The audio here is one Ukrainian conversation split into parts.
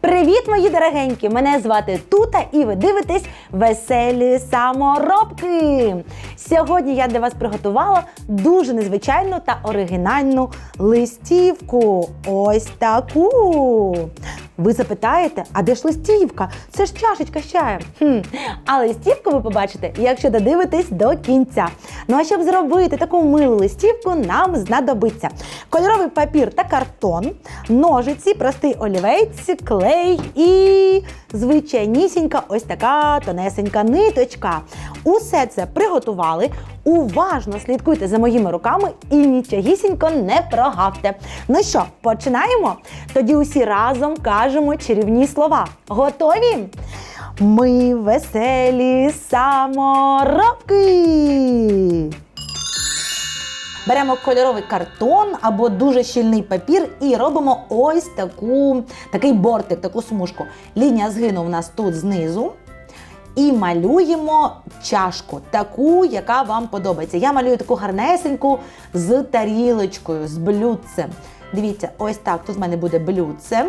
Привіт, мої дорогенькі! Мене звати Тута, і ви дивитесь веселі саморобки. Сьогодні я для вас приготувала дуже незвичайну та оригінальну листівку. Ось таку. Ви запитаєте, а де ж листівка? Це ж чашечка з чаєм. Хм. А листівку ви побачите, якщо додивитесь до кінця. Ну а щоб зробити таку милу листівку, нам знадобиться кольоровий папір та картон, ножиці, простий олівець, клей і звичайнісінька ось така тонесенька ниточка. Усе це приготували. Уважно слідкуйте за моїми руками і нічогісінько не прогавте. Ну що, починаємо? Тоді усі разом кажемо чарівні слова. Готові? Ми веселі саморобки. Беремо кольоровий картон або дуже щільний папір і робимо ось таку, такий бортик, таку смужку. Лінія згину у нас тут знизу. І малюємо чашку, таку, яка вам подобається. Я малюю таку гарнесеньку з тарілочкою, з блюдцем. Дивіться, ось так. Тут в мене буде блюдце.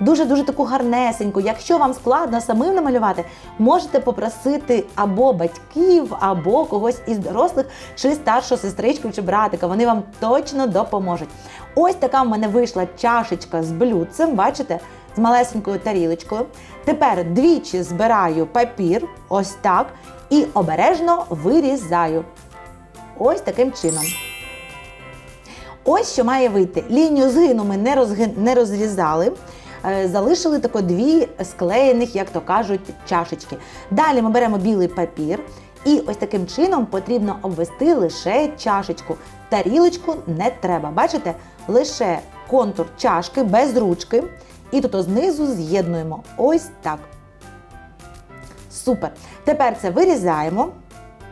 Дуже-дуже таку гарнесеньку. Якщо вам складно самим намалювати, можете попросити або батьків, або когось із дорослих, чи старшу сестричку, чи братика. Вони вам точно допоможуть. Ось така в мене вийшла чашечка з блюдцем, бачите? З малесенькою тарілочкою. Тепер двічі збираю папір, ось так, і обережно вирізаю. Ось таким чином. Ось що має вийти. Лінію згину ми не, розги... не розрізали. Е, Залишили тако дві склеєних, як то кажуть, чашечки. Далі ми беремо білий папір, і ось таким чином потрібно обвести лише чашечку. Тарілочку не треба. Бачите? Лише контур чашки без ручки. І тут знизу з'єднуємо. Ось так. Супер. Тепер це вирізаємо.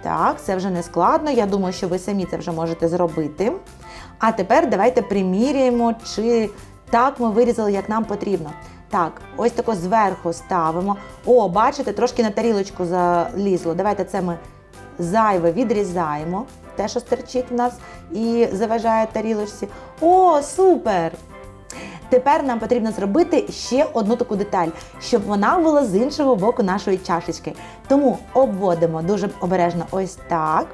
Так, це вже не складно. Я думаю, що ви самі це вже можете зробити. А тепер давайте приміряємо, чи так ми вирізали, як нам потрібно. Так, ось тако зверху ставимо. О, бачите, трошки на тарілочку залізло. Давайте це ми зайве відрізаємо. Те, що стерчить в нас і заважає тарілочці. О, супер! Тепер нам потрібно зробити ще одну таку деталь, щоб вона була з іншого боку нашої чашечки. Тому обводимо дуже обережно ось так.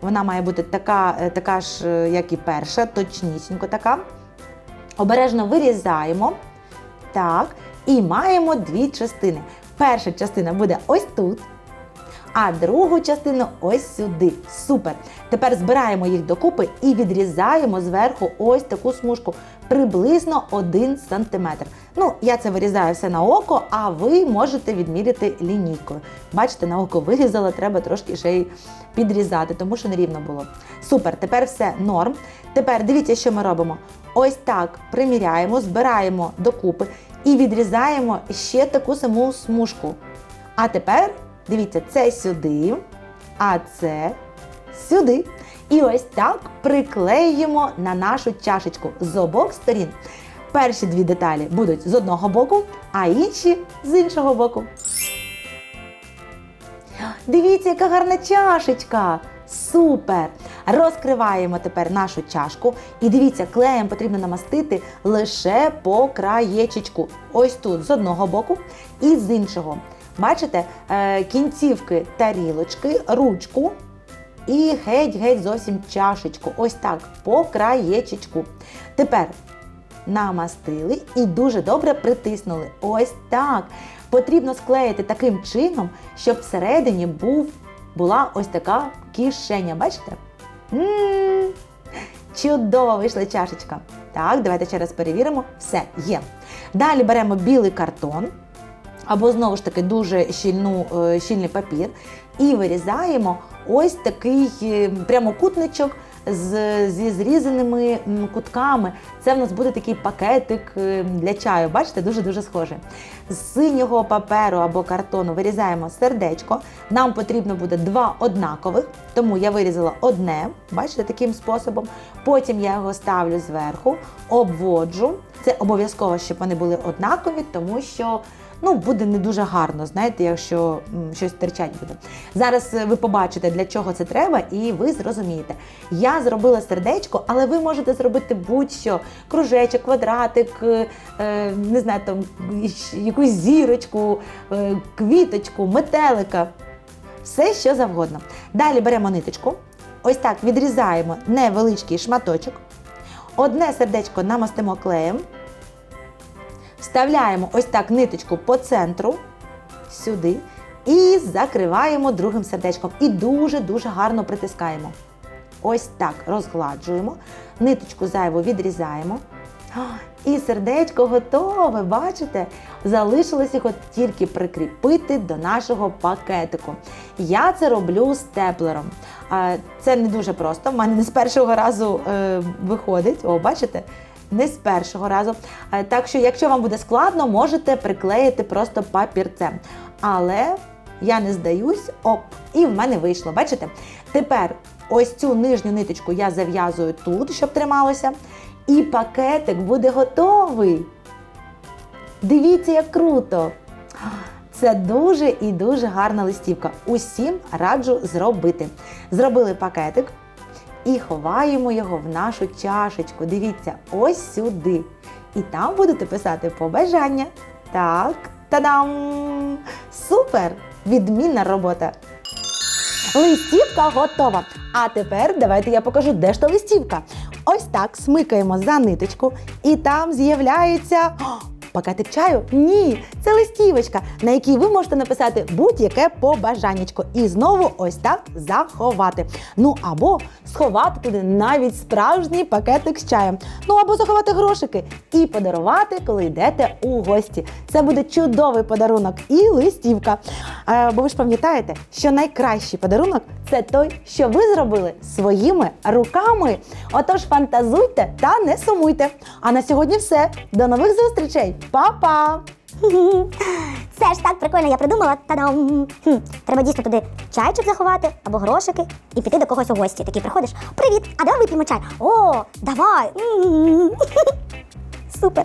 Вона має бути така, е, така ж, е, як і перша, точнісінько така. Обережно вирізаємо. Так. І маємо дві частини. Перша частина буде ось тут. А другу частину ось сюди. Супер. Тепер збираємо їх докупи і відрізаємо зверху ось таку смужку приблизно 1 см. Ну, я це вирізаю все на око, а ви можете відміряти лінійкою. Бачите, на око вирізала, треба трошки ще й підрізати, тому що нерівно було. Супер, тепер все норм. Тепер дивіться, що ми робимо. Ось так приміряємо, збираємо докупи і відрізаємо ще таку саму смужку. А тепер дивіться, це сюди, а це сюди. І ось так приклеїмо на нашу чашечку з обох сторін. Перші дві деталі будуть з одного боку, а інші з іншого боку. Дивіться, яка гарна чашечка! Супер! Розкриваємо тепер нашу чашку. І дивіться, клеєм потрібно намастити лише по краєчечку. Ось тут з одного боку і з іншого. Бачите, е, кінцівки тарілочки, ручку і геть-геть зовсім чашечку. Ось так, по краєчечку. Тепер намастили і дуже добре притиснули. Ось так. Потрібно склеїти таким чином, щоб всередині був, була ось така кишеня. Бачите? М-м-м, Чудово вийшла чашечка. Так, давайте ще раз перевіримо. Все, є. Далі беремо білий картон або знову ж таки дуже щільну, е, щільний папір і вирізаємо ось такий е, прямокутничок з, зі зрізаними кутками. Це в нас буде такий пакетик е, для чаю. Бачите, дуже-дуже схоже. З синього паперу або картону вирізаємо сердечко. Нам потрібно буде два однакових, тому я вирізала одне, бачите, таким способом. Потім я його ставлю зверху, обводжу. Це обов'язково, щоб вони були однакові, тому що ну, буде не дуже гарно, знаєте, якщо щось терчать буде. Зараз е, ви побачите, для чого це треба, і ви зрозумієте. Я зробила сердечко, але ви можете зробити будь-що: кружечок, квадратик, е, е, не знаю, там якусь зірочку, квіточку, метелика. Все, що завгодно. Далі беремо ниточку, ось так відрізаємо невеличкий шматочок. Одне сердечко намастимо клеєм. Вставляємо ось так ниточку по центру сюди і закриваємо другим сердечком. І дуже-дуже гарно притискаємо. Ось так розгладжуємо, ниточку зайву відрізаємо. І сердечко готове, бачите? Залишилось його тільки прикріпити до нашого пакетику. Я це роблю степлером. Це не дуже просто. В мене не з першого разу е, виходить. О, бачите? Не з першого разу. Е, Так що, якщо вам буде складно, можете приклеїти просто папірцем. Але я не здаюсь, оп, і в мене вийшло. Бачите? Тепер ось цю нижню ниточку я зав'язую тут, щоб трималося, і пакетик буде готовий. Дивіться, як круто! Це дуже і дуже гарна листівка. Усім раджу зробити. Зробили пакетик і ховаємо його в нашу чашечку. Дивіться, ось сюди. І там будете писати побажання. Так, та-дам! Супер! Відмінна робота! Листівка готова. А тепер давайте я покажу, де ж та листівка. Ось так смикаємо за ниточку, і там з'являється. Пакетик чаю? Ні, це листівочка, на якій ви можете написати будь-яке побажаннячко і знову ось так заховати. Ну або сховати туди навіть справжній пакетик з чаєм. Ну або заховати грошики і подарувати, коли йдете у гості. Це буде чудовий подарунок і листівка. Е, бо ви ж пам'ятаєте, що найкращий подарунок це той, що ви зробили своїми руками. Отож, фантазуйте та не сумуйте. А на сьогодні все. До нових зустрічей. Па-па! Це ж так прикольно, я придумала. Та-дам! Треба дійсно туди чайчик заховати або грошики і піти до когось у гості. Такий приходиш. Привіт! А давай вип'ємо чай. О, давай! Супер!